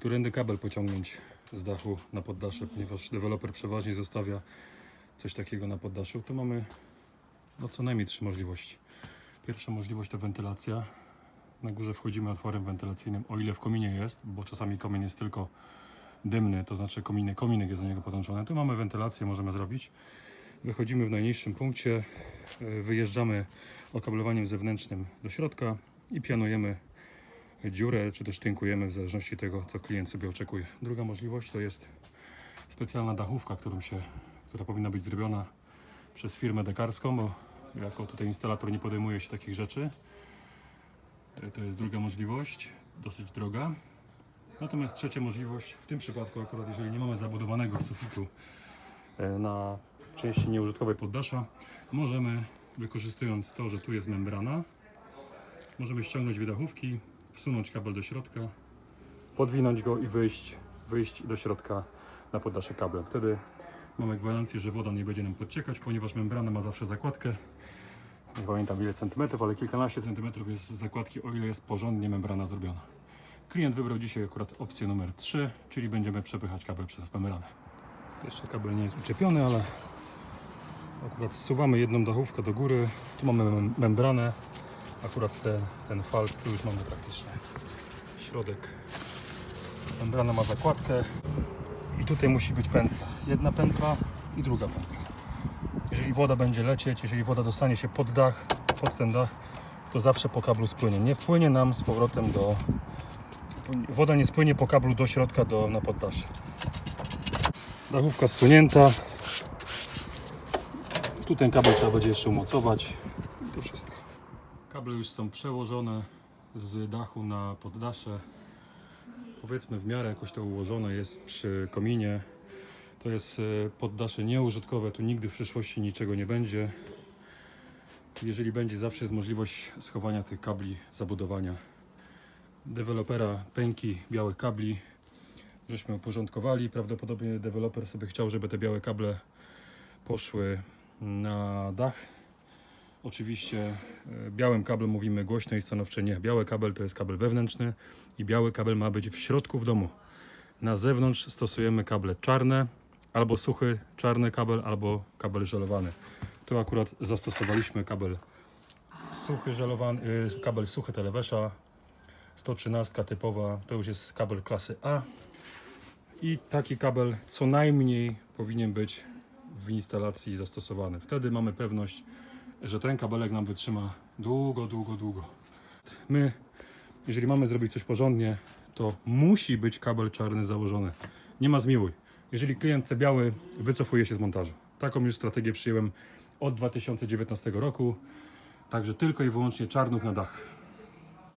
którędy kabel pociągnąć z dachu na poddasze, ponieważ deweloper przeważnie zostawia coś takiego na poddaszu. Tu mamy no, co najmniej trzy możliwości. Pierwsza możliwość to wentylacja. Na górze wchodzimy otworem wentylacyjnym, o ile w kominie jest, bo czasami komin jest tylko dymny, to znaczy kominy, kominek jest do niego podłączony. Tu mamy wentylację, możemy zrobić. Wychodzimy w najniższym punkcie, y, wyjeżdżamy okablowaniem zewnętrznym do środka i pianujemy dziurę, czy też tynkujemy w zależności od tego, co klient sobie oczekuje. Druga możliwość to jest specjalna dachówka, którą się, która powinna być zrobiona przez firmę dekarską, bo jako tutaj instalator nie podejmuje się takich rzeczy. Y, To jest druga możliwość, dosyć droga. Natomiast trzecia możliwość, w tym przypadku akurat jeżeli nie mamy zabudowanego sufitu e, na części nieużytkowej poddasza, możemy wykorzystując to, że tu jest membrana, możemy ściągnąć wydachówki, wsunąć kabel do środka, podwinąć go i wyjść, wyjść do środka na poddasze kablem. Wtedy mamy gwarancję, że woda nie będzie nam podciekać, ponieważ membrana ma zawsze zakładkę. Nie pamiętam ile centymetrów, ale kilkanaście centymetrów jest zakładki, o ile jest porządnie membrana zrobiona. Klient wybrał dzisiaj akurat opcję numer 3, czyli będziemy przepychać kabel przez membranę. Jeszcze kabel nie jest uczepiony, ale akurat zsuwamy jedną dachówkę do góry. Tu mamy mem- membranę. Akurat te, ten falt tu już mamy praktycznie środek. Membrana ma zakładkę i tutaj musi być pętla. Jedna pętla i druga pętla. Jeżeli woda będzie lecieć, jeżeli woda dostanie się pod dach, pod ten dach, to zawsze po kablu spłynie. Nie wpłynie nam z powrotem do, woda nie spłynie po kablu do środka do, na poddasze. Dachówka zsunięta. Tu ten kabel trzeba będzie jeszcze umocować. I to wszystko. Kable już są przełożone z dachu na poddasze. Powiedzmy w miarę jakoś to ułożone jest przy kominie. To jest e, poddasze nieużytkowe, tu nigdy w przyszłości niczego nie będzie. Jeżeli będzie, zawsze jest możliwość schowania tych kabli, zabudowania dewelopera pęki białych kabli żeśmy uporządkowali. Prawdopodobnie deweloper sobie chciał, żeby te białe kable poszły na dach. Oczywiście e, białym kablem mówimy głośno i stanowcze nie. Biały kabel to jest kabel wewnętrzny i biały kabel ma być w środku w domu. Na zewnątrz stosujemy kable czarne, albo suchy czarny kabel, albo kabel żelowany. Tu akurat zastosowaliśmy kabel suchy żelowany, kabel suchy Telewesza 113 typowa, to już jest kabel klasy A. I taki kabel co najmniej powinien być w instalacji zastosowany. Wtedy mamy pewność, że ten kabelek nam wytrzyma długo, długo, długo. My, jeżeli mamy zrobić coś porządnie, to musi być kabel czarny założony. Nie ma zmiłuj. Jeżeli klient chce biały, wycofuje się z montażu. Taką już strategię przyjąłem od 2019 roku. Także tylko i wyłącznie czarnuch na dach.